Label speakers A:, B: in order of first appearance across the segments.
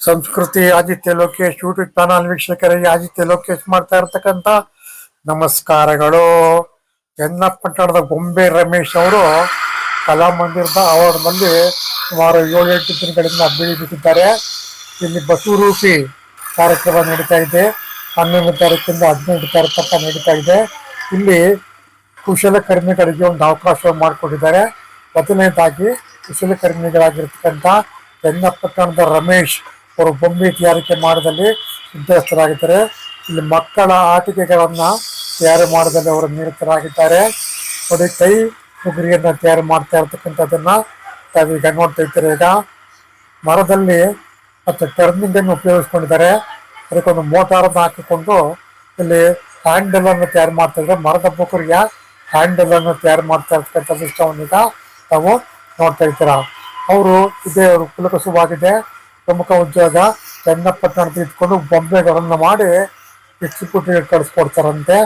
A: ಸಂಸ್ಕೃತಿ, Aditya Lokesh YouTube channel ವೀಕ್ಷಕರಿಗೆ ಆದಿತ್ಯ ಲೋಕೇಶ್ ಮಾಡ್ತಾ ಇರ್ತಕ್ಕಂಥ ನಮಸ್ಕಾರಗಳು. ಚನ್ನಪಟ್ಟಣದ ಗೊಂಬೆ ರಮೇಶ್ ಅವರು ಕಲಾಮಂದಿರದ ಆವರಣದಲ್ಲಿ ಸುಮಾರು ಏಳು ಎಂಟು ದಿನಗಳಿಂದ ಬೀಳಿ ಬಿಟ್ಟಿದ್ದಾರೆ ಇಲ್ಲಿ ಬಸವರೂಪಿ ಕಾರ್ಯಕ್ರಮ ನಡೀತಾ ಇದೆ. ಹನ್ನೊಂದು ತಾರೀಕಿಂದ ಹದಿನೆಂಟು ತಾರೀಕು ತನಕ ನಡೀತಾ ಇದೆ. ಇಲ್ಲಿ ಕುಶಲಕರ್ಮಿಗಳಿಗೆ ಒಂದು ಅವಕಾಶ ಮಾಡಿಕೊಟ್ಟಿದ್ದಾರೆ. ಮೊದಲನೇದಾಗಿ ಕುಶಲಕರ್ಮಿಗಳಾಗಿರ್ತಕ್ಕಂಥ ಚನ್ನಪಟ್ಟಣದ ರಮೇಶ್ ಅವರು ಬೊಂಬೆ ತಯಾರಿಕೆ ಮಾಡಿದಲ್ಲಿ ಸಿದ್ಧಸ್ಥರಾಗಿದ್ದಾರೆ. ಇಲ್ಲಿ ಮಕ್ಕಳ ಆಟಿಕೆಗಳನ್ನು ತಯಾರು ಮಾಡೋದಲ್ಲಿ ಅವರು ನಿರತರಾಗಿದ್ದಾರೆ. ನೋಡಿ, ಕೈ ಉಗುರಿಯನ್ನ ತಯಾರು ಮಾಡ್ತಾ ಇರ್ತಕ್ಕಂಥದ್ದನ್ನು ತಾವೀಗ ನೋಡ್ತಾ ಇದ್ದಾರೆ. ಈಗ ಮರದಲ್ಲಿ ಮತ್ತು ಟರ್ನಿಂಗ್ ಅನ್ನು ಉಪಯೋಗಿಸ್ಕೊಂಡಿದ್ದಾರೆ. ಅದಕ್ಕೊಂದು ಮೋಟಾರ್ ಅನ್ನು ಹಾಕಿಕೊಂಡು ಇಲ್ಲಿ ಹ್ಯಾಂಡಲನ್ನು ತಯಾರು ಮಾಡ್ತಾ ಇದ್ದಾರೆ. ಮರದ ಬುಕರಿಯ ಹ್ಯಾಂಡಲನ್ನು ತಯಾರು ಮಾಡ್ತಾ ಇರ್ತಕ್ಕಂಥ ದೃಶ್ಯವನ್ನು ಈಗ ನಾವು ನೋಡ್ತಾ ಇದ್ದೀರಾ. ಅವರು ಇದೇ ಅವರು ಕುಲಕಸುವಾಗಿದೆ ಪ್ರಮುಖ ಉದ್ಯೋಗ ಚನ್ನಪಟ್ಟಣದ ಇಟ್ಕೊಂಡು ಬೊಂಬೆಗಳನ್ನು ಮಾಡಿ ಡಿಸ್ಟ್ರಿಬ್ಯೂಟರ್ ಕಳಿಸ್ಕೊಡ್ತಾರಂತೆ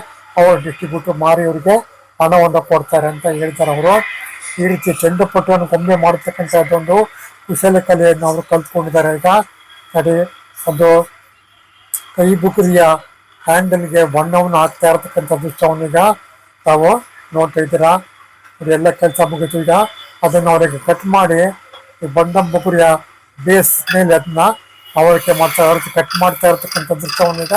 A: ಅವರು ಡಿಸ್ಟ್ರಿಬ್ಯೂಟರ್ ಮಾರಿ ಅವರಿಗೆ ಹಣವನ್ನು ಕೊಡ್ತಾರೆ ಅಂತ ಹೇಳ್ತಾರೆ ಅವರು. ಈ ರೀತಿ ಚಂಡಪಟ್ಟವನ್ನು ಗೊಂಬೆ ಮಾಡತಕ್ಕಂಥದ್ದೊಂದು ಕುಶಲ ಕಲೆಯನ್ನು ಅವರು ಕಲ್ತ್ಕೊಂಡಿದ್ದಾರೆ ಈಗ. ನೋಡಿ ಒಂದು ಕೈ ಬುಕರಿಯ ಹ್ಯಾಂಡಲ್ಗೆ ಬಣ್ಣವನ್ನು ಹಾಕ್ತಾ ಇರತಕ್ಕಂಥ ದೃಶ್ಯವನ್ನು ಈಗ. ತಾವು ನೋಡ್ತಾ ಇದ್ದೀರಾ? ಎಲ್ಲ ಕೆಲಸ ಮುಗಿತು ಈಗ. ಅದನ್ನು ಅವರಿಗೆ ಕಟ್ ಮಾಡಿ ಈ ಬಣ್ಣ ಬುಕರಿಯ ಬೇಸ್ ಮೇಲೆ ಅದನ್ನ ಆವರಿಕೆ ಮಾಡ್ತಾ ಯಾವ ರೀತಿ ಕಟ್ ಮಾಡ್ತಾ ಇರತಕ್ಕಂಥ ದೃಶ್ಯವನ್ನು ಈಗ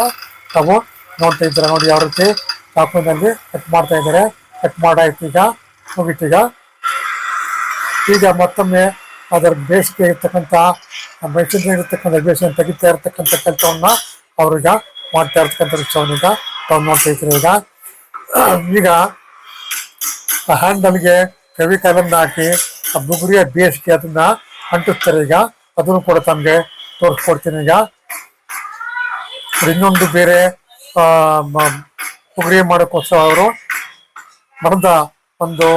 A: ತಾವು ನೋಡ್ತಾ ಇದ್ದಾರೆ? ನೋಡಿ ಯಾವ ರೀತಿ ಚಾಕುವಿನಲ್ಲಿ ಕಟ್ ಮಾಡ್ತಾ ಇದ್ದಾರೆ. ಕಟ್ ಮಾಡಾಯ್ತು ಈಗ ಮುಗಿತೀಗ? ಈಗ ಮತ್ತೊಮ್ಮೆ ಅದರ ಬೇಸಿಗೆ ಇರ್ತಕ್ಕಂಥ ಇರ್ತಕ್ಕಂಥ ಬೇಸಿಗೆ ತೆಗಿತಾ ಇರತಕ್ಕಂಥ ಕೆಲಸವನ್ನ ಅವ್ರೀಗ ಮಾಡ್ತಾ ಇರ್ತಕ್ಕಂಥ ಈಗ ತಾವು ನೋಡ್ತಾ ಇದ್ದೀರಿ ಈಗ? ಈಗ ಹ್ಯಾಂಡಲ್ಗೆ ಕೆವಿಕಲನ್ನು ಹಾಕಿ, ಆ ಬುಗುರಿಯ ಬೇಸಿಗೆ ಅದನ್ನ ಅಂಟಿಸ್ತಾರೆ ಈಗ. ಅದನ್ನು ಕೂಡ ತಮಗೆ ತೋರಿಸ್ಕೊಡ್ತೀನಿ ಈಗ. ಇನ್ನೊಂದು ಬೇರೆ ಬುಗುರಿ ಮಾಡೋಕ್ಕೋಸ್ಕರ ಅವರು ಮರದ ಒಂದು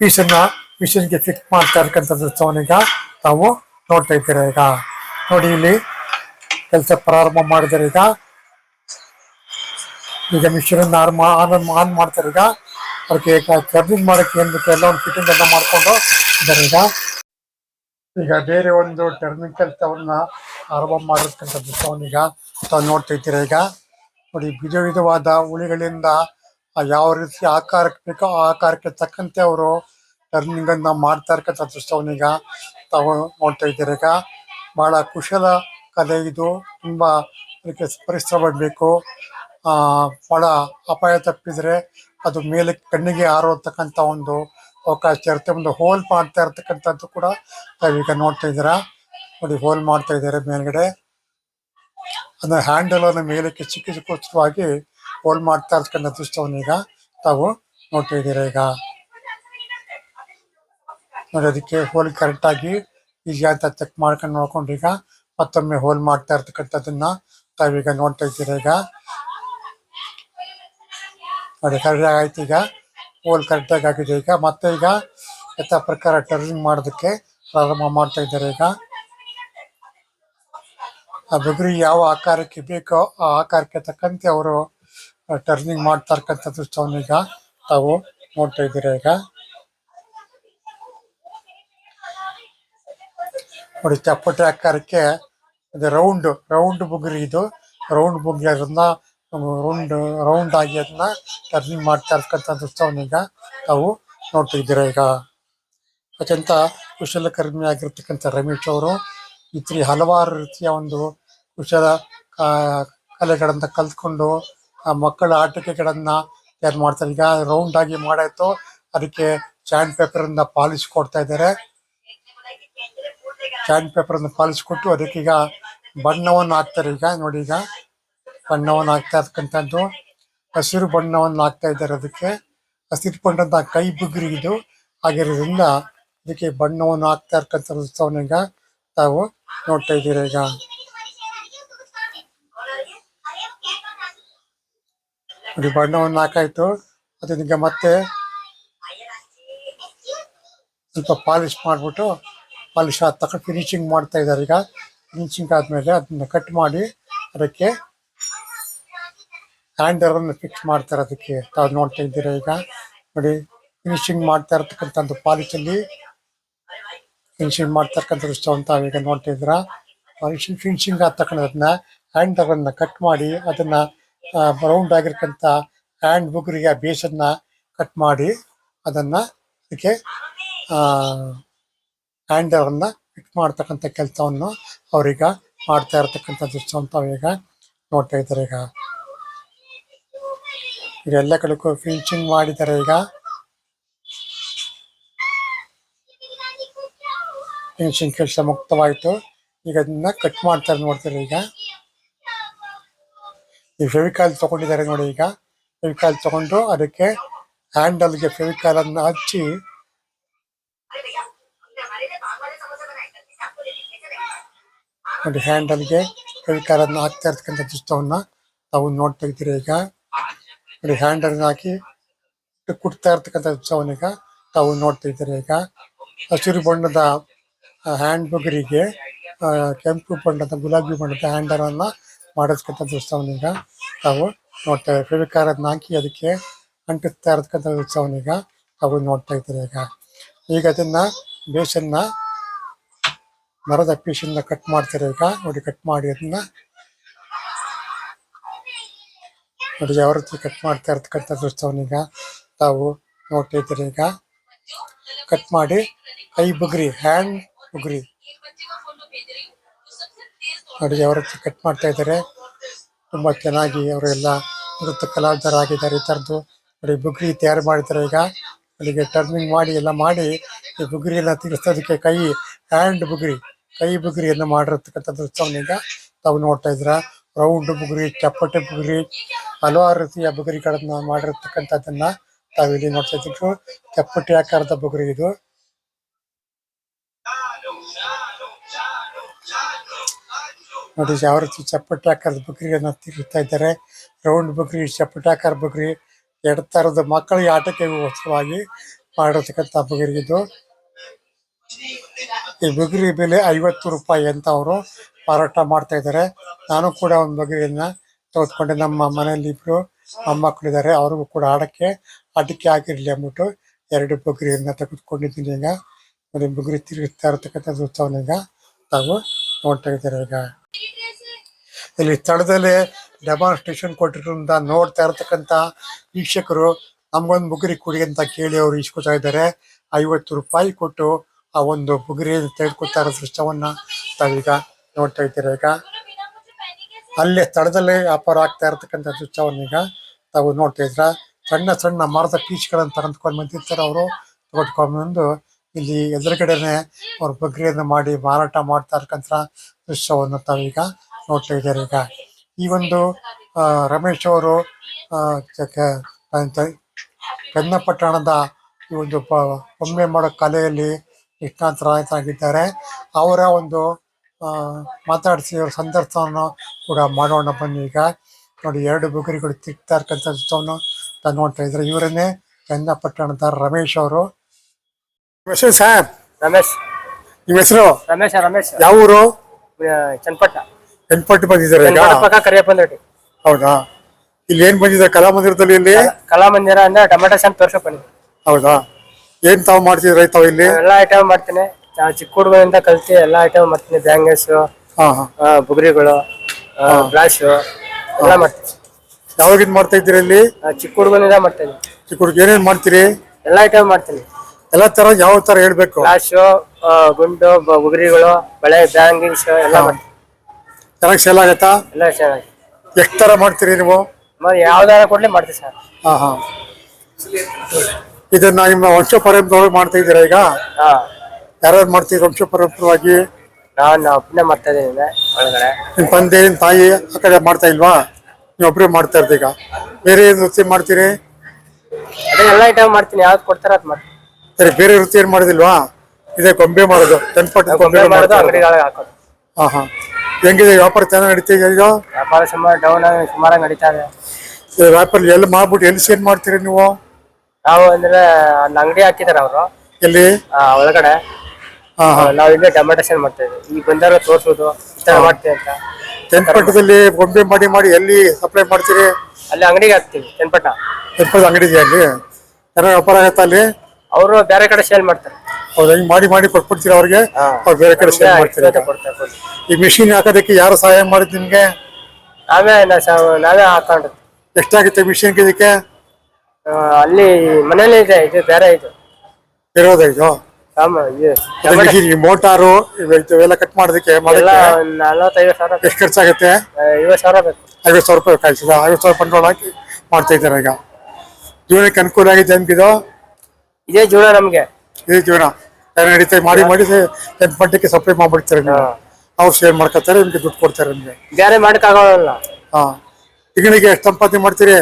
A: ಪೀಸನ್ನ ಮಿಷನ್ಗೆ ಫಿಕ್ಸ್ ಮಾಡ್ತಾ ಇರ್ತಕ್ಕಂಥ ಈಗ ನಾವು ನೋಡ್ತಾ ಇದ್ದೀರ ಈಗ. ನೋಡಿ ಇಲ್ಲಿ ಕೆಲಸ ಪ್ರಾರಂಭ ಮಾಡಿದರೆ ಈಗ. ಈಗ ಮಿಷನ್ ಆನ್ ಆನ್ ಮಾಡ್ತಾರೆ ಈಗ. ಅದಕ್ಕೆ ಟರ್ನಿಂಗ್ ಮಾಡೋಕ್ಕೆ ಏನು ಬೇಕು ಎಲ್ಲ ಒಂದು ಫಿಟ್ಟಿಂಗ್ ಎಲ್ಲ ಮಾಡ್ಕೊಂಡು ಇದ್ದಾರೆ ಈಗ ಬೇರೆ ಒಂದು ಟರ್ನಿಂಗ್ ಕೆಲಸವನ್ನ ಆರಂಭ ಮಾಡಿರ್ತಕ್ಕಂಥ ದೃಶ್ಯವನ್ನೀಗ ತಾವು ನೋಡ್ತಾ ಈಗ. ನೋಡಿ, ವಿಧ ವಿಧವಾದ ಉಳಿಗಳಿಂದ ಆ ಯಾವ ರೀತಿ ಆಕಾರಕ್ಕೆ ಬೇಕೋ ಆ ಆಕಾರಕ್ಕೆ ತಕ್ಕಂತೆ ಅವರು ಟರ್ನಿಂಗ್ ಅನ್ನ ಮಾಡ್ತಾ ಇರ್ತಕ್ಕಂಥ ದೃಶ್ಯವನ್ನೀಗ ತಾವು ನೋಡ್ತಾ ಇದ್ದೀರಾ ಈಗ. ಬಹಳ ಕುಶಲ ಕಲೆ ಇದು. ತುಂಬಾ ಅದಕ್ಕೆ ಪರಿಶ್ರಮ ಬೇಕು ಆ, ಬಹಳ ಅಪಾಯ ತಪ್ಪಿದ್ರೆ ಅದು ಮೇಲೆ ಕಣ್ಣಿಗೆ ಹಾರೋತಕ್ಕಂಥ ಒಂದು ಅವಕಾಶ ಇರುತ್ತೆ. ಒಂದು ಹೋಲ್ ಮಾಡ್ತಾ ಇರ್ತಕ್ಕಂಥದ್ದು ಕೂಡ ತಾವೀಗ ನೋಡ್ತಾ ಇದ್ದೀರಾ. ನೋಡಿ ಹೋಲ್ ಮಾಡ್ತಾ ಇದ್ದಾರೆ ಮೇಲ್ಗಡೆ. ಅದನ್ನ ಹ್ಯಾಂಡಲ್ ಅನ್ನು ಮೇಲಕ್ಕೆ ಚಿಕ್ಕ ಚಿಕ್ಕವಾಗಿ ಹೋಲ್ ಮಾಡ್ತಾ ಇರ್ತಕ್ಕಂಥ ದೃಶ್ಯವನ್ನು ಈಗ ತಾವು ನೋಡ್ತಾ ಇದ್ದೀರಾ ಈಗ. ನೋಡಿ, ಅದಕ್ಕೆ ಹೋಲ್ ಕರೆಕ್ಟ್ ಆಗಿ ಈಜಿ ಅಂತ ಚೆಕ್ ಮಾಡ್ಕೊಂಡು ನೋಡ್ಕೊಂಡು ಈಗ ಮತ್ತೊಮ್ಮೆ ಹೋಲ್ ಮಾಡ್ತಾ ಇರ್ತಕ್ಕಂಥದ್ದನ್ನ ತಾವೀಗ ನೋಡ್ತಾ ಇದ್ದೀರ ಈಗ. ನೋಡಿ ಕರೆಕ್ಟ್ ಆಯ್ತು ಈಗ. ಹೋಲ್ ಕರೆಕ್ಟಾಗಿ ಆಗಿದೆ ಈಗ. ಮತ್ತೆ ಈಗ ಎತ್ತ ಪ್ರಕಾರ ಟರ್ನಿಂಗ್ ಮಾಡೋದಕ್ಕೆ ಪ್ರಾರಂಭ ಮಾಡ್ತಾ ಇದ್ದಾರೆ ಈಗ. ಆ ಬುಗುರಿ ಯಾವ ಆಕಾರಕ್ಕೆ ಬೇಕೋ ಆ ಆಕಾರಕ್ಕೆ ತಕ್ಕಂತೆ ಅವರು ಟರ್ನಿಂಗ್ ಮಾಡ್ತಾ ಇರ್ತಕ್ಕಂಥ ಈಗ ತಾವು ನೋಡ್ತಾ ಇದ್ದೀರಾ ಈಗ. ನೋಡಿ, ಚಪ್ಪಟೆ ಆಕಾರಕ್ಕೆ ಇದು ರೌಂಡ್ ರೌಂಡ್ ಬುಗುರಿ ಇದು. ರೌಂಡ್ ಬುಗ್ಗಿ ಅದನ್ನ ರೌಂಡ್ ರೌಂಡ್ ಆಗಿ ಅದನ್ನ ಟರ್ನಿಂಗ್ ಮಾಡ್ತಾ ಇರ್ತಕ್ಕಂಥ ದೃಶ್ಯವನ್ನು ಈಗ ನಾವು ನೋಡ್ತಾ ಇದ್ದೀರಾ ಈಗ. ಅತ್ಯಂತ ಕುಶಲಕರ್ಮಿ ಆಗಿರ್ತಕ್ಕಂಥ ರಮೇಶ್ ಅವರು ಇತ್ರಿ ಹಲವಾರು ರೀತಿಯ ಒಂದು ಕುಶಲ ಕಲೆಗಳನ್ನ ಕಲ್ತ್ಕೊಂಡು ಆ ಮಕ್ಕಳ ಆಟಿಕೆಗಳನ್ನ ತಯಾರು ಮಾಡ್ತಾರೆ. ಈಗ ರೌಂಡ್ ಆಗಿ ಮಾಡಾಯ್ತು. ಅದಕ್ಕೆ ಚಾಂಡ್ ಪೇಪರ್ ಇಂದ ಪಾಲಿಶ್ ಕೊಡ್ತಾ ಇದ್ದಾರೆ. ಚಾಂಡ್ ಪೇಪರ್ ಪಾಲಿಷ್ ಕೊಟ್ಟು ಅದಕ್ಕೆ ಈಗ ಬಣ್ಣವನ್ನು ಹಾಕ್ತಾರೆ ಈಗ. ನೋಡಿ ಈಗ ಬಣ್ಣವನ್ನು ಹಾಕ್ತಾ ಇರ್ತಕ್ಕಂಥದ್ದು. ಹಸಿರು ಬಣ್ಣವನ್ನು ಹಾಕ್ತಾ ಇದ್ದಾರೆ ಅದಕ್ಕೆ. ಹಸಿರು ಬಣ್ಣದ ಕೈ ಇದು ಆಗಿರೋದ್ರಿಂದ ಇದಕ್ಕೆ ಬಣ್ಣವನ್ನು ಹಾಕ್ತಾ ಇರ್ತಕ್ಕಂಥ ಉತ್ಸವನ ಈಗ ತಾವು ನೋಡ್ತಾ ಇದ್ದೀರ ಈಗ. ನೋಡಿ ಬಣ್ಣವನ್ನು ಹಾಕಾಯ್ತು. ಅದನ್ನೀಗ ಮತ್ತೆ ಸ್ವಲ್ಪ ಪಾಲಿಶ್ ಮಾಡಿಬಿಟ್ಟು ಪಾಲಿಶ್ ಆದ ತಕ್ಕ ಫಿನಿಶಿಂಗ್ ಮಾಡ್ತಾ ಇದ್ದಾರೆ ಈಗ. ಫಿನಿಶಿಂಗ್ ಆದಮೇಲೆ ಅದನ್ನ ಕಟ್ ಮಾಡಿ ಅದಕ್ಕೆ ಹ್ಯಾಂಡರನ್ನು ಫಿಕ್ಸ್ ಮಾಡ್ತಾ ಅದಕ್ಕೆ ತಾವು ನೋಡ್ತಾ ಇದ್ದೀರಾ ಈಗ? ನೋಡಿ ಫಿನಿಶಿಂಗ್ ಮಾಡ್ತಾ ಇರತಕ್ಕಂಥ ಪಾಲಿಶಲ್ಲಿ ಫಿನಿಶಿಂಗ್ ಮಾಡ್ತಕ್ಕಂಥ ದೃಶ್ಯವನ್ನು ತಾವೀಗ ನೋಡ್ತಾ ಇದ್ದೀರಾ? ಫಿನಿಶಿಂಗ್ ಆದ ಅದನ್ನ ಹ್ಯಾಂಡರ್ ಅನ್ನ ಕಟ್ ಮಾಡಿ, ಅದನ್ನ ರೌಂಡ್ ಆಗಿರ್ತಕ್ಕಂಥ ಹ್ಯಾಂಡ್ ಬುಗ್ರಿಗೆ ಬೇಸನ್ನ ಕಟ್ ಮಾಡಿ, ಅದನ್ನ ಅದಕ್ಕೆ ಹ್ಯಾಂಡರ್ ಅನ್ನ ಫಿಟ್ ಮಾಡ್ತಕ್ಕಂಥ ಕೆಲಸವನ್ನು ಅವ್ರೀಗ ಮಾಡ್ತಾ ಇರತಕ್ಕಂಥ ದೃಶ್ಯವನ್ನು ತಾವೀಗ ನೋಡ್ತಾ ಇದ್ದಾರೆ ಈಗ? ಈಗ ಕಡೆಗೂ ಫಿನಿಶಿಂಗ್ ಮಾಡಿದ್ದಾರೆ ಈಗ. ಫಿನಿಶಿಂಗ್ ಕೆಲಸ ಮುಕ್ತವಾಯಿತು. ಈಗ ಅದನ್ನ ಕಟ್ ಮಾಡ್ತಾರೆ ನೋಡ್ತಾರೆ ಈಗ. ಈ ಫೆವಿಕಾಲ್ ತಗೊಂಡಿದ್ದಾರೆ ನೋಡಿ ಈಗ. ಫೆವಿಕಾಲ್ ತಗೊಂಡು ಅದಕ್ಕೆ ಹ್ಯಾಂಡಲ್ಗೆ ಫೆವಿಕಾಲ್ ಅನ್ನು ಹಚ್ಚಿ. ನೋಡಿ ಹ್ಯಾಂಡಲ್ಗೆ ಫೆವಿಕಾಲ್ ಅನ್ನು ಹಾಕ್ತಾ ಇರ್ತಕ್ಕಂಥ ದೃಷ್ಟವನ್ನ ನಾವು ನೋಡ್ತಾ ಇದ್ದೀರಿ ಈಗ. ನೋಡಿ ಅನ್ನು ಹಾಕಿ ಕುಟ್ತಾ ಇರ್ತಕ್ಕಂಥ ಉತ್ಸವನೀಗ ತಾವು ನೋಡ್ತಾ ಇದ್ದೀರಿ ಈಗ. ಹಸಿರು ಬಣ್ಣದ ಹ್ಯಾಂಡ್ ಬಗರಿಗೆ ಕೆಂಪು ಬಣ್ಣದ, ಗುಲಾಬಿ ಬಣ್ಣದ ಹ್ಯಾಂಡರ್ ಅನ್ನ ಉತ್ಸವನ ಈಗ ತಾವು ನೋಡ್ತಾ ಇದ್ದಾರೆ. ಫೆವಿಕಾಲ್ ಅನ್ನ ಹಾಕಿ ಅದಕ್ಕೆ ಅಂಟಿಸ್ತಾ ಇರ್ತಕ್ಕಂಥ ಉತ್ಸವನ ಈಗ ತಾವು ನೋಡ್ತಾ ಇದ್ದಾರೆ ಈಗ. ಈಗ ಅದನ್ನ ಬೇಸನ್ನ ಮರದ ಪೀಸಿಂದ ಕಟ್ ಮಾಡ್ತಾರೆ ಈಗ. ನೋಡಿ, ಕಟ್ ಮಾಡಿ ಅದನ್ನ ನೋಡಿ ಯಾವ ರೀತಿ ಕಟ್ ಮಾಡ್ತಾ ಇರ್ತಕ್ಕಂಥ ಈಗ ತಾವು ನೋಡ್ತಾ ಇದ್ದೀರಿ. ಈಗ ಕಟ್ ಮಾಡಿ ಕೈ ಬುಗ್ರಿ ಹ್ಯಾಂಡ್ ಬುಗ್ರಿ. ನೋಡಿ ಯಾವ ರೀತಿ ಕಟ್ ಮಾಡ್ತಾ ಇದ್ದಾರೆ. ತುಂಬಾ ಚೆನ್ನಾಗಿ ಅವರೆಲ್ಲ ನೃತ್ಯ ಕಲಾವಿದರಾಗಿದ್ದಾರೆ ಈ ಥರದ್ದು. ನೋಡಿ, ಬುಗ್ರಿ ತಯಾರು ಮಾಡಿದ್ದಾರೆ ಈಗ. ಅಲ್ಲಿಗೆ ಟರ್ನಿಂಗ್ ಮಾಡಿ, ಎಲ್ಲ ಮಾಡಿ ಈ ಬುಗ್ರಿ ಎಲ್ಲ ತಿರ್ಸೋದಕ್ಕೆ ಕೈ ಹ್ಯಾಂಡ್ ಬುಗ್ರಿ, ಕೈ ಬುಗ್ರಿಯನ್ನು ಮಾಡಿರ್ತಕ್ಕಂಥ ದೃಶ್ಯವನ್ನು ಈಗ ತಾವು ನೋಡ್ತಾ ಇದ್ರ ರೌಂಡ್ ಬುಗುರಿ, ಚಪ್ಪಟೆ ಬುಗುರಿ, ಹಲವಾರು ರೀತಿಯ ಬುಗುರಿಗಳನ್ನ ಮಾಡಿರ್ತಕ್ಕಂಥದ್ದನ್ನ ತಾವಿಲ್ಲಿ ನೋಡ್ತಾ ಇದ್ರು ಚಪ್ಪಟೆ ಆಕಾರದ ಬುಗುರಿ ಇದು. ನೋಡಿ ಯಾವ ರೀತಿ ಚಪ್ಪಟೆ ಆಕಾರದ ಬುಗುರಿಯನ್ನ ತಿರುಗ್ತಾ ಇದ್ದಾರೆ. ರೌಂಡ್ ಬುಗುರಿ, ಚಪ್ಪಟೆ ಆಕಾರ ಬುಗುರಿ, ಎರಡು ತರದ ಮಕ್ಕಳಿಗೆ ಆಟಕ್ಕೆ ವಸ್ತುವಾಗಿ ಮಾಡಿರ್ತಕ್ಕಂಥ ಬುಗುರಿ ಇದು. ಈ ಬುಗುರಿ ಬೆಲೆ ಐವತ್ತು ರೂಪಾಯಿ ಅಂತ ಅವರು ಮಾರಾಟ ಮಾಡ್ತಾ ಇದ್ದಾರೆ. ನಾನು ಕೂಡ ಒಂದು ಬಗೆಯನ್ನ ತೋದ್ಕೊಂಡೆ ನಮ್ಮ ಮನೆಯಲ್ಲಿ ಇಬ್ರು ಮೊಮ್ಮಕ್ಕಳಿದ್ದಾರೆ ಅವ್ರಿಗೂ ಕೂಡ ಆಡಕ್ಕೆ ಅದಕ್ಕೆ ಆಗಿರ್ಲಿ ಅಂದ್ಬಿಟ್ಟು ಎರಡು ಬುಗುರಿಯನ್ನ ತೆಗೆದುಕೊಂಡಿದ್ದೀನಿ ಈಗ. ಮತ್ತೆ ಬುಗುರಿ ತಿರುಗಿಸ್ತಾ ಇರತಕ್ಕಂಥ ಉತ್ಸವನ ಈಗ ತಾವು ನೋಡ್ತಾ ಇದ್ದಾರೆ ಈಗ. ಇಲ್ಲಿ ಸ್ಥಳದಲ್ಲಿ ಡೆಮಾನ್ಸ್ಟ್ರೇಷನ್ ಕೊಟ್ಟಿರೋದ್ರಿಂದ ನೋಡ್ತಾ ಇರತಕ್ಕಂತ ವೀಕ್ಷಕರು ನಮ್ಗೊಂದು ಬುಗುರಿ ಕೊಡಿ ಅಂತ ಕೇಳಿ ಅವರು ಇಸ್ಕೊತಾ ಇದ್ದಾರೆ. ಐವತ್ತು ರೂಪಾಯಿ ಕೊಟ್ಟು ಆ ಒಂದು ಬುಗುರಿ ತೆಗೆದುಕೊತಾ ಇರೋ ದೃಶ್ಯವನ್ನ ತಾವೀಗ ನೋಡ್ತಾ ಇದ್ದೀರಾ ಈಗ? ಅಲ್ಲಿ ಸ್ಥಳದಲ್ಲೇ ವ್ಯಾಪಾರ ಆಗ್ತಾ ಇರತಕ್ಕಂಥ ದೃಶ್ಯವನ್ನು ಈಗ. ತಾವು ನೋಡ್ತಾ ಇದ್ರ, ಸಣ್ಣ ಸಣ್ಣ ಮರದ ಪೀಚ್ಗಳನ್ನು ತಗೊಂಡ್ಕೊಂಡು ಬಂದಿರ್ತಾರೆ ಅವರು. ತಗೊಟ್ಕೊಂಡ್ಬಂದು ಇಲ್ಲಿ ಎದುರುಗಡೆನೆ ಅವ್ರ ಬಗ್ರಿಯನ್ನು ಮಾಡಿ ಮಾರಾಟ ಮಾಡ್ತಾ ಇರ್ತಕ್ಕಂಥ ದೃಶ್ಯವನ್ನು ತಾವೀಗ ನೋಡ್ತಾ ಇದ್ದಾರೆ ಈಗ. ಈ ಒಂದು ರಮೇಶ್ ಅವರು ಚನ್ನಪಟ್ಟಣದ ಈ ಒಂದು ಒಮ್ಮೆ ಮಾಡೋ ಕಲೆಯಲ್ಲಿ ನಿಷ್ಣಾತರಾಗಿದ್ದಾರೆ. ಅವರ ಒಂದು ಮಾತಾಡಿಸಿ ಅವ್ರ ಸಂದರ್ಶನವನ್ನು ಕೂಡ ಮಾಡೋಣ ಬನ್ನಿ ಈಗ. ನೋಡಿ ಎರಡು ಬುಗುರಿಗಳು ತಿಕ್ತಾ ಇರ್ತಕ್ಕಂಥ ಚಿತ್ರವನ್ನು ತಾವು ನೋಡ್ತಾ ಇದ್ದಾರೆ ಇವರನ್ನೇ ಚನ್ನಪಟ್ಟಣದ ರಮೇಶ್ ಅವರು. ಹೆಸರು ಸರ್
B: ರಮೇಶ್.
A: ನಿಮ್ಮ ಹೆಸರು?
B: ರಮೇಶ ರಮೇಶ್.
A: ಯಾವ ಊರು?
B: ಚನ್ನಪಟ್ಟ.
A: ಹೆಣ್ಪಟ್ಟು ಬಂದಿದ್ದಾರೆ ಈಗ?
B: ಪಕ್ಕ
A: ಹೌದಾ? ಇಲ್ಲಿ ಏನ್ ಬಂದಿದೆ? ಕಲಾಮಂದಿರದಲ್ಲಿ ಇಲ್ಲಿ?
B: ಕಲಾಮಂದಿರ ಅಂದ್ರೆ ಟೊಮೆಟೊ ಸ್ಯಾಂಡ್ ತೋರ್ಸಕ್
A: ಹೌದಾ? ಏನ್ ತಾವು ಮಾಡ್ತಿದ್ರೆ ತಾವು ಇಲ್ಲಿ?
B: ಎಲ್ಲ ಐಟಮ್ ಮಾಡ್ತೀನಿ. ಚಿಕ್ಕ ಹುಡುಗರಿಂದ ಕಲ್ತಿ ಎಲ್ಲಾ ಐಟಮ್ ಮಾಡ್ತೀನಿ. ಬ್ಯಾಂಗಲ್ಸ್
A: ಹಾ ಹಾ.
B: ಬುಗುರಿಗಳು ಗ್ಲಾಸ್ ಎಲ್ಲ ಮಾಡ್ತೀವಿ
A: ಯಾವಾಗ ಇದ್ ಮಾಡ್ತಾ ಇದ್ದೀರಿ ಇಲ್ಲಿ?
B: ಆ, ಚಿಕ್ಕ ಹುಡುಗನಿಂದ ಮಾಡ್ತೀನಿ.
A: ಚಿಕ್ಕ ಹುಡುಗ ಏನೇನ್ ಮಾಡ್ತೀರಿ?
B: ಎಲ್ಲಾ ಐಟಮ್ ಮಾಡ್ತೀನಿ.
A: ಎಲ್ಲಾ ತರ ಯಾವ ತರ ಹೇಳ್ಬೇಕು?
B: ಬ್ಲಾಶ್ ಗುಂಡು ಬ- ಬುಗುರಿಗಳು ಬಳೆ ಬ್ಯಾಂಗಿಲ್ಸ್ ಎಲ್ಲ ಮಾಡ್ತೀನಿ.
A: ಚೆನ್ನಾಗಿ ಸೇಲ್ ಆಗತ್ತಾ?
B: ಎಲ್ಲ ಚೆನ್ನಾಗಿ
A: ಎಷ್ಟ್ ತರ ಮಾಡ್ತೀರಿ ನೀವು?
B: ಮತ್ತೆ ಯಾವ್ದಾರ ಕೊಡ್ಲಿ ಮಾಡ್ತೀವಿ ಸರ್.
A: ಹಾ ಹಾ. ಇದನ್ನ ನಿಮ್ಮ ವಂಶ ಪರಂಪರೆ ಮಾಡ್ತಾ ಇದ್ದೀರಾ ಈಗ?
B: ಹಾ.
A: ಯಾರ್ಯಾರು ಮಾಡ್ತೀರಿ ವಂಶ ಪರಂಪರವಾಗಿ
B: ನಾನು ಒಬ್ಬನೇ ಮಾಡ್ತಾ ಇದ್ದೀನಿ ಒಳಗಡೆ.
A: ನಿಮ್ ತಂದೆ ನಿಮ್ಮ ತಾಯಿ ಆ ಕಡೆ ಮಾಡ್ತಾ ಇಲ್ವಾ? ನೀವು ಒಬ್ರೇ ಮಾಡ್ತಾ ಈಗ. ಬೇರೆ ಏನು ವೃತ್ತಿ ಮಾಡ್ತೀರಿ?
B: ಅದೇ ಎಲ್ಲ ಐಟಮ್ ಮಾಡ್ತೀನಿ. ಯಾವ್ದು ಕೊಡ್ತಾರ ಅದು ಮಾಡ್ತೀನಿ.
A: ಸರಿ ಬೇರೆ ವೃತ್ತಿ ಏನು ಮಾಡೋದಿಲ್ವಾ? ಇದೇ ಗೊಂಬೆ ಮಾಡೋದು. ಚನ್ನಪಟ್ಟಣ ಗೊಂಬೆ
B: ಮಾಡೋದು
A: ಇರೋದು.
B: ಅಂಗಡಿಗಳಿಗೆ ಹಾಕೋದು.
A: ಹಾ ಹಾ. ಹೆಂಗಿದೆ ವ್ಯಾಪಾರ ಚೆನ್ನಾಗಿ ನಡೀತಿದೆ ಈಗ?
B: ವ್ಯಾಪಾರ ಸುಮಾರು ಡೌನ್ ಆಗಿ ಸುಮಾರಾಗಿ ನಡೀತಾ ಇದೆ.
A: ಈ ವ್ಯಾಪಾರ ಎಲ್ಲಿ ಮಾಡ್ಬಿಟ್ಟು ಎಲ್ಲಿ ಸೇಲ್ ಮಾಡ್ತೀರಿ ನೀವು?
B: ನಾವು ಅಂದ್ರೆ ಅಲ್ಲಿ ಅಂಗಡಿ ಹಾಕಿದಾರೆ ಅವರು.
A: ಎಲ್ಲಿ?
B: ಒಳಗಡೆ.
A: ಹಾ ಹಾ
B: ನಾವು ಇಲ್ಲೇ ಡೆಮಾಟೇಷನ್ ಮಾಡ್ತಾ ಇದ್ದೀವಿ ಈಗ ಬಂದವರು ತೋರ್ಸೋದು ಈ ತರ ಮಾಡ್ತೀವಿ ಅಂತ.
A: ತೆನ್ಪಟ್ಟದಲ್ಲಿ ಗೊಂಬೆ ಮಾಡಿ ಮಾಡಿ ಎಲ್ಲಿ ಸಪ್ಲೈ ಮಾಡ್ತೀರಿ?
B: ಅಲ್ಲಿ ಅಂಗಡಿಗೆ ಹಾಕ್ತೀವಿ ತೆನ್ಪಟ್ಟ
A: ತೆನ್ಪಟ್ಟ ಅಂಗಡಿ ಇದೆ ಅಲ್ಲಿ? ಚೆನ್ನಾಗಿ ವ್ಯಾಪಾರ ಆಗತ್ತ ಅಲ್ಲಿ?
B: ಅವರು ಬೇರೆ ಕಡೆ ಸೇಲ್ ಮಾಡ್ತಾರೆ.
A: ಹೌದು ಹಿಂಗ್ ಮಾಡಿ ಮಾಡಿ ಕೊಟ್ಬಿಡ್ತೀರ ಅವ್ರಿಗೆ. ಅವ್ರು ಬೇರೆ ಕಡೆ ಸೇಲ್ ಮಾಡ್ತೀರಾ ಈ ಮಿಷಿನ್ ಹಾಕೋದಕ್ಕೆ ಯಾರು ಸಹಾಯ ಮಾಡಿದ್ ನಿಮ್ಗೆ?
B: ನಾವೇ ನಾ- ನಾವೇ ಹಾಕೊಂಡು
A: ಎಷ್ಟಾಗುತ್ತೆ ಮಿಷಿನ್ಗೆ ಇದಕ್ಕೆ?
B: ಅಲ್ಲಿ ಮನೇಲಿ ಇದೆ ಇದು ಬೇರೆ ಇದು.
A: ಇರೋದ ಇದು? ಮೋಟಾರು ಇವೆಲ್ಲ ಕಟ್ ಮಾಡೋದಕ್ಕೆ
B: ನಲ್ವತ್ತೈವತ್ತು ಸಾವಿರ.
A: ಎಷ್ಟು ಖರ್ಚಾಗುತ್ತೆ?
B: ಐವತ್ತು ಸಾವಿರ ಬೇಕು.
A: ಐವತ್ತು ಸಾವಿರ ರೂಪಾಯಿ ಕಳಿಸಿದ ಐವತ್ತು ಸಾವಿರ ಬಂಡವಾಳ ಹಾಕಿ ಮಾಡ್ತಾ ಇದ್ದಾರೆ ಈಗ. ಜೀವನಕ್ಕೆ ಅನುಕೂಲ ಆಗಿದೆ ನಿಮ್ಗಿದು
B: ಇದೇ? ಜೀವನ ನಮ್ಗೆ.
A: ಇದೇ ಜೀವನ. ನಡೀತಾ ಮಾಡಿ ಮಾಡಿ ಮಟ್ಟಕ್ಕೆ ಸಪ್ಲೈ ಮಾಡ್ಬಿಡ್ತಾರೆ ಅವ್ರು ಶೇರ್ ಮಾಡ್ಕೊತಾರೆ ನಿಮ್ಗೆ ದುಡ್ಡು ಕೊಡ್ತಾರೆ ನಿಮ್ಗೆ.
B: ಬೇರೆ ಮಾಡಕ್ಕಾಗಲ್ಲ
A: ಹಾ. ತಿಂಗಳಿಗೆ ಎಷ್ಟು ಸಂಪಾದನೆ ಮಾಡ್ತೀರಿ?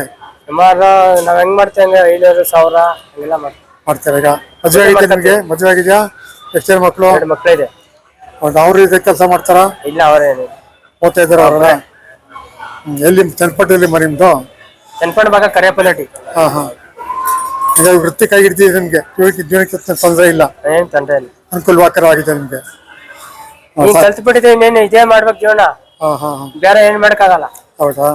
B: ಸುಮಾರು ನಾವ್ ಹೆಂಗ್ ಮಾಡ್ತೇವೆ ಐನೂರು ಸಾವಿರ ಹಂಗೆಲ್ಲ ಮಾಡ್ತೀವಿ.
A: ಮಾಡ್ತಾರೆ ಈಗ? ಮದುವೆ ಆಗಿದೆ ನಿಮ್ಗೆ? ಮದುವೆ ಆಗಿದೆಯಾ? ಎಷ್ಟು ಜನ ಮಕ್ಕಳು
B: ಎರಡು ಮಕ್ಳಿದೆ
A: ಒಂದು ಅವ್ರು ಇದೆ ಕೆಲಸ ಮಾಡ್ತಾರ?
B: ಇಲ್ಲ ಅವರೇ
A: ಓದ್ತಾ ಇದಾರ ಅವ್ರ ಎಲ್ಲಿ ಚನ್ನಪಟ್ಟಲ್ಲಿ ಮರಿ ನಿಮ್ದು?
B: ಚನ್ಪಡ್ ಭಾಗ ಕರಿಯಪಲಟಿ
A: ಹಾ. ಹಾ ಈಗ ವೃತ್ತಿಕಾಗಿರ್ತೀವಿ ನಿಮ್ಗೆ. ಜೀವನಕ್ಕೆ ಜೀವನಕ್ಕೆ ತೊಂದರೆ ಇಲ್ಲ.
B: ಏನ್ ತೊಂದರೆ ಇಲ್ಲ.
A: ಅನುಕೂಲವಾಕರವಾಗಿದೆ ನಿಮ್ಗೆ.
B: ನೀನ್ ಕಲ್ತ್ ಬಿಟ್ಟಿದ್ರೆ ಇನ್ನೇನು? ಇದೇ ಮಾಡ್ಬೇಕು ಜೀವನ.
A: ಹಾ ಹಾ ಹಾ.
B: ಬೇರೆ ಏನ್ ಮಾಡಕ್ಕಾಗಲ್ಲ.
A: ಹೌದಾ?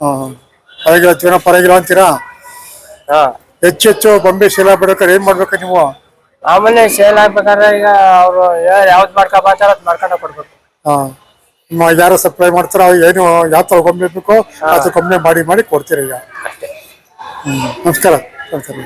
A: ಹಾ ಹಾ. ಪರವಾಗಿಲ್ಲ ಜೀವನ ಪರವಾಗಿಲ್ಲ ಅಂತೀರಾ?
B: ಹಾ.
A: ಹೆಚ್ಚು ಹೆಚ್ಚು ಬೊಂಬೆ ಶೀಲ ಬಿಡೋಕೆ ಏನ್ ಮಾಡ್ಬೇಕು ನೀವು?
B: ಆಮೇಲೆ ಸೇಲ್ ಆಗ್ಬೇಕಾದ್ರೆ ಈಗ ಅವ್ರು ಯಾವ್ದು ಮಾಡ್ಕೊಬ ಅದು ಅದ್ ಮಾಡ್ಕೊಂಡ ಕೊಡ್ಬೇಕು.
A: ಹಾ. ನಿಮ್ಮ ಯಾರು ಸಪ್ಲೈ ಮಾಡ್ತಾರ ಏನು ಯಾವ ತರ ಗೊಂಬೆ ಬೇಕು ಆ ಗೊಂಬೆ ಮಾಡಿ ಮಾಡಿ ಕೊಡ್ತೀರ ಈಗ. ಹ್ಮ್. ನಮಸ್ಕಾರ. ನಮಸ್ಕಾರ.